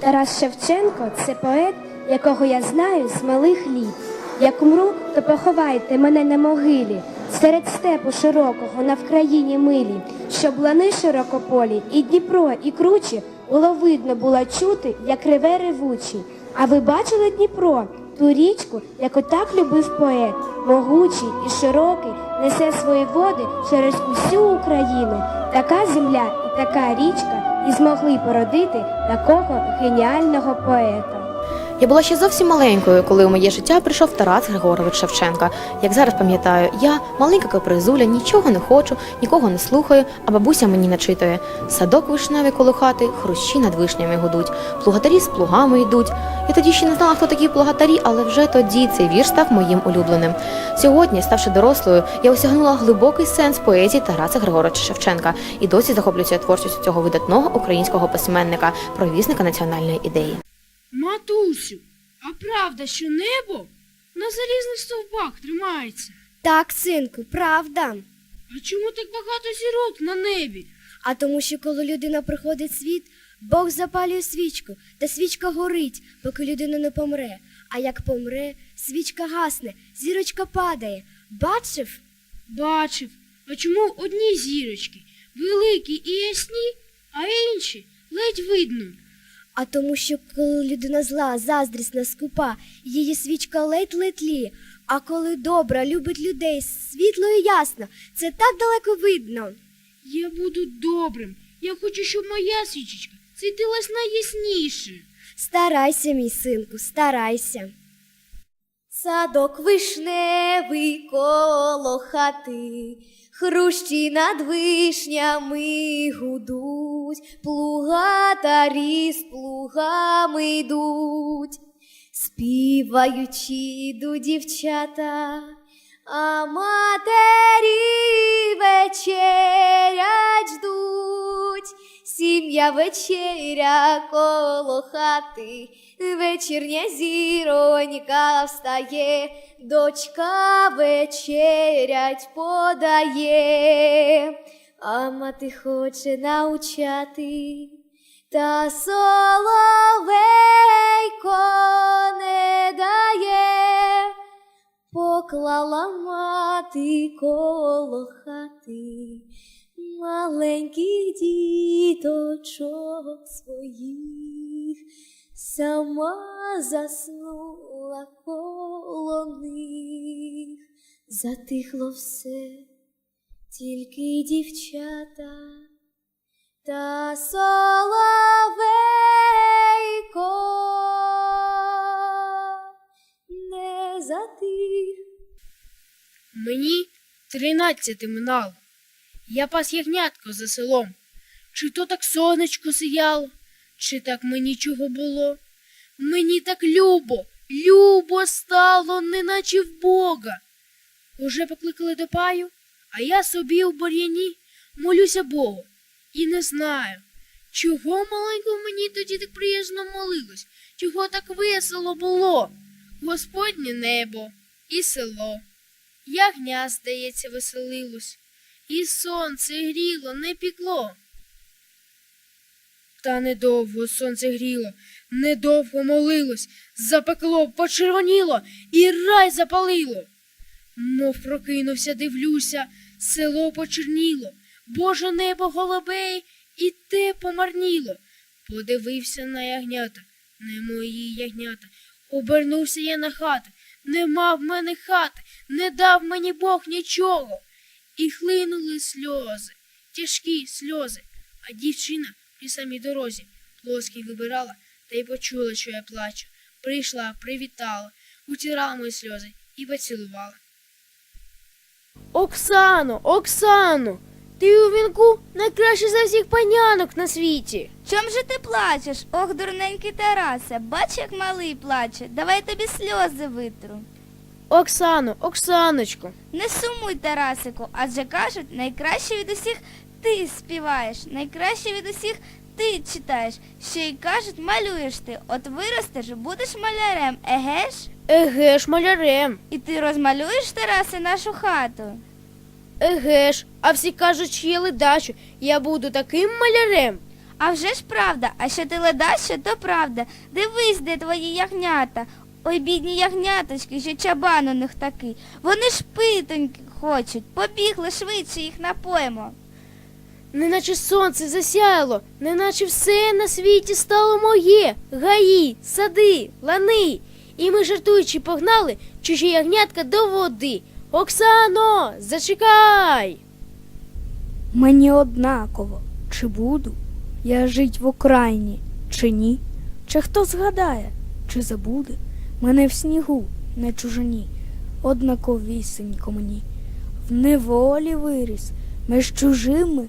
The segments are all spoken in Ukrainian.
Тарас Шевченко це поет, якого я знаю з малих літ. Як умру, то поховайте мене на могилі, серед степу широкого на Вкраїні милі, щоб лани широкополі, і Дніпро, і кручі було видно, було чути, як реве ревучий. А ви бачили Дніпро, ту річку, яку так любив поет, могучий і широкий, несе свої води через усю Україну. Така земля і така річка і змогли породити такого геніального поета. Я була ще зовсім маленькою, коли у моє життя прийшов Тарас Григорович Шевченка. Як зараз пам'ятаю, я маленька капризуля, нічого не хочу, нікого не слухаю, а бабуся мені начитує. Садок вишневий коло хати, хрущі над вишнями гудуть, плугатарі з плугами йдуть. Я тоді ще не знала, хто такі плугатарі, але вже тоді цей вірш став моїм улюбленим. Сьогодні, ставши дорослою, я осягнула глибокий сенс поезії Тараса Григоровича Шевченка і досі захоплююся творчістю цього видатного українського письменника, провісника національної ідеї. Матусю, а правда, що небо на залізних стовбах тримається? Так, синку, правда. А чому так багато зірок на небі? А тому, що коли людина приходить в світ, Бог запалює свічку, та свічка горить, поки людина не помре. А як помре, свічка гасне, зірочка падає. Бачив? Бачив. А чому одні зірочки великі і ясні, а інші ледь видно? А тому, що коли людина зла, заздрісна, скупа, її свічка ледь-ледь тліє. А коли добра, любить людей, світло і ясно, це так далеко видно. Я буду добрим. Я хочу, щоб моя свічечка світилась найясніше. Старайся, мій синку, старайся. Садок вишневий коло хати, хрущі над вишнями гудуть, плугатарі з плугами йдуть, співаючи йдуть дівчата, а матері вечерять ждуть. Сім'я вечеря коло хати, вечірня зіронька встає, дочка вечерять подає, а мати хоче научати, та соловейко не дає, поклала мати коло хати маленьких діточок своїх, сама заснула коло них, затихло все, тільки дівчата та соловейко не затих. Мені тринадцяти минало. Я пас ягнятко за селом. Чи то так сонечко сіяло, чи так мені чого було? Мені так любо, любо стало, неначе в Бога. Уже покликали до паю, а я собі у бур'яні молюся Богу. І не знаю, чого маленько мені тоді так приязно молилось, чого так весело було. Господнє небо і село. Ягня, здається, веселилось, і сонце гріло, не пікло. Та недовго сонце гріло, недовго молилось, запекло, почервоніло і рай запалило. Мов прокинувся, дивлюся, село почерніло, Боже небо голубей і те помарніло. Подивився на ягнята, не мої ягнята. Обернувся я на хати, нема в мене хати, не дав мені Бог нічого. І хлинули сльози, тяжкі сльози, а дівчина при самій дорозі плоский вибирала та й почула, що я плачу. Прийшла, привітала, утирала мої сльози і поцілувала. Оксано, Оксано, ти у вінку найкраще за всіх панянок на світі. Чом же ти плачеш? Ох, дурненький Тарасе, бач, як малий плаче. Давай я тобі сльози витру. Оксано, Оксаночко, Не сумуй, Тарасику, адже кажуть, найкраще від усіх ти співаєш, найкраще від усіх ти читаєш. Ще й кажуть, малюєш ти. От виростеш, будеш малярем, еге ж? еге ж малярем, І ти розмалюєш, Тарасе, нашу хату. еге ж, а всі кажуть, що є ледачу, я буду таким малярем. А вже ж правда, а що ти ледаще, то правда. Дивись, де твої ягнята. Ой, бідні ягняточки, що чабан у них такий. Вони ж питоньки хочуть. Побігли швидше їх напоїмо. Неначе сонце засяяло, неначе все на світі стало моє. Гаї, сади, лани. І ми жартуючи погнали чужі ягнятка до води. Оксано, зачекай. Мені однаково, чи буду я жить в Україні, чи ні, чи хто згадає, чи забуде мене в снігу, на чужині, однаковісенько мені. В неволі виріс між чужими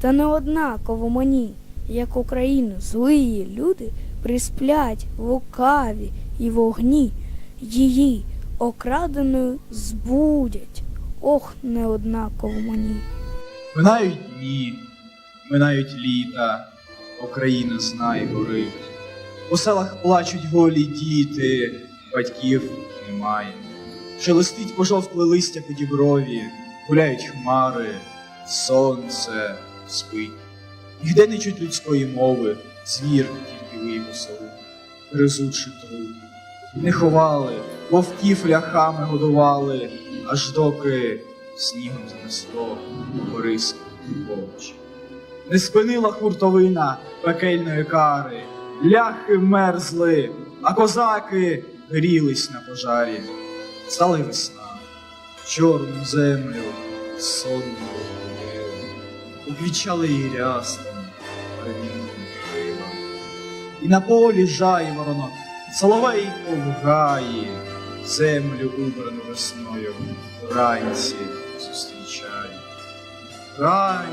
Та не однаково мені, як Україну, злії люди присплять лукаві і вогні, її окраденою збудять. Ох, не однаково мені. Минають дні, минають літа, Україна знай горить. У селах плачуть голі діти, батьків немає. Шелестить пожовкле листя по діброві, гуляють хмари, сонце спить. Нігде не чуть людської мови, звір тільки виє по селу, гризучи труп. Не ховали, вовків ляхами годували, аж доки снігом занесло Бориска Вовче. Не спинила хуртовина пекельної кари, ляхи мерзли, а козаки грілись на пожарі. Стала весна, чорну землю покрила, Уквічали перемінним крилом. І на полі жайворонок, соловейко в гаї, землю убрану весною вранці зустрічає. Рай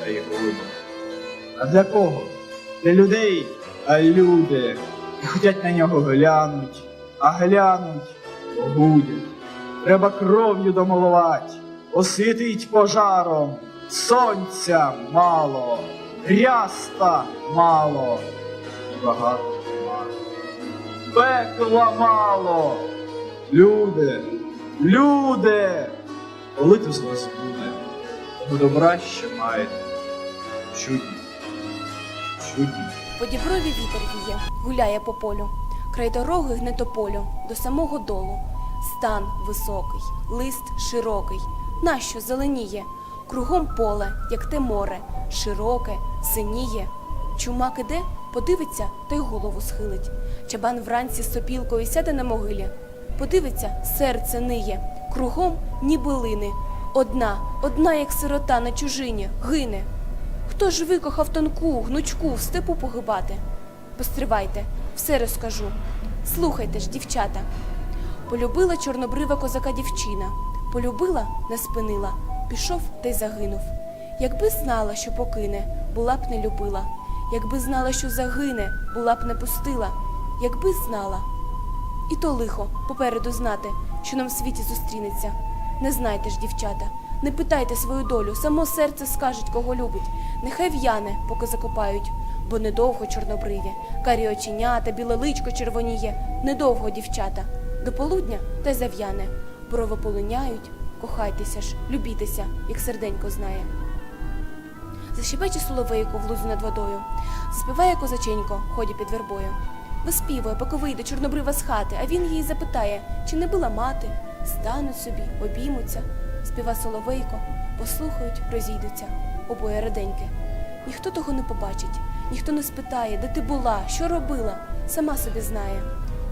та й годі. А для кого? Для людей, а люди і хотять на нього глянуть, а глянуть погудять. Треба кров'ю домалувати, освітить пожаром, сонця мало, ряста мало багато мало. Пекла мало. Люди, люди, коли то з вас буде, того добра ще маєте. Чудні, чудні. По діброві вітер віє, гуляє по полю, край дороги гне тополю до самого долу. Стан високий, лист широкий, нащо зеленіє? Кругом поле, як те море, широке, синіє. Чумак іде, подивиться та й голову схилить. Чабан вранці з сопілкою сяде на могилі. Подивиться, серце ниє, кругом ніби лини. Одна, одна, як сирота на чужині, гине. Хто ж викохав тонку, гнучку в степу погибати? Постривайте, все розкажу. Слухайте ж, дівчата. Полюбила чорнобрива козака дівчина, полюбила, не спинила, пішов та й загинув. Якби знала, що покине, була б не любила. Якби знала, що загине, була б не пустила. Якби знала. І то лихо попереду знати, що нам в світі зустрінеться. Не знайте ж, дівчата, не питайте свою долю, само серце скажуть, кого любить. Нехай в'яне, поки закопають, бо недовго чорнобриві, карі оченята, біле личко червоніє, недовго, дівчата, до полудня та зав'яне. Брови полуняють, кохайтеся ж, любітеся, як серденько знає. Защебече соловейко в лузі над водою, заспіває козаченько, ходя під вербою. Виспівує, поки вийде чорнобрива з хати, а він її запитає, чи не била мати. Стануть собі, обіймуться, співа соловейко, послухають, розійдуться, обоє раденьки. Ніхто того не побачить, ніхто не спитає, де ти була, що робила, сама собі знає.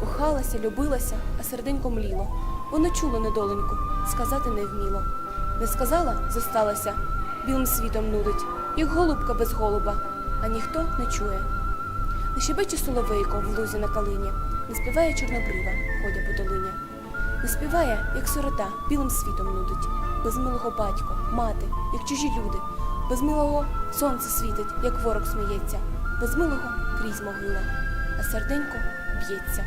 Кохалася, любилася, а серденько мліло. Вона чула недоленьку, сказати не вміло. Не сказала, зосталася, білим світом нудить, як голубка без голуба, а ніхто не чує. Не щебече соловейко в лузі на калині, не співає чорнобрива, ходя по долині. Не співає, як сирота, білим світом нудить, без милого батько, мати, як чужі люди, без милого сонце світить, як ворог сміється, без милого крізь могила, а серденько б'ється.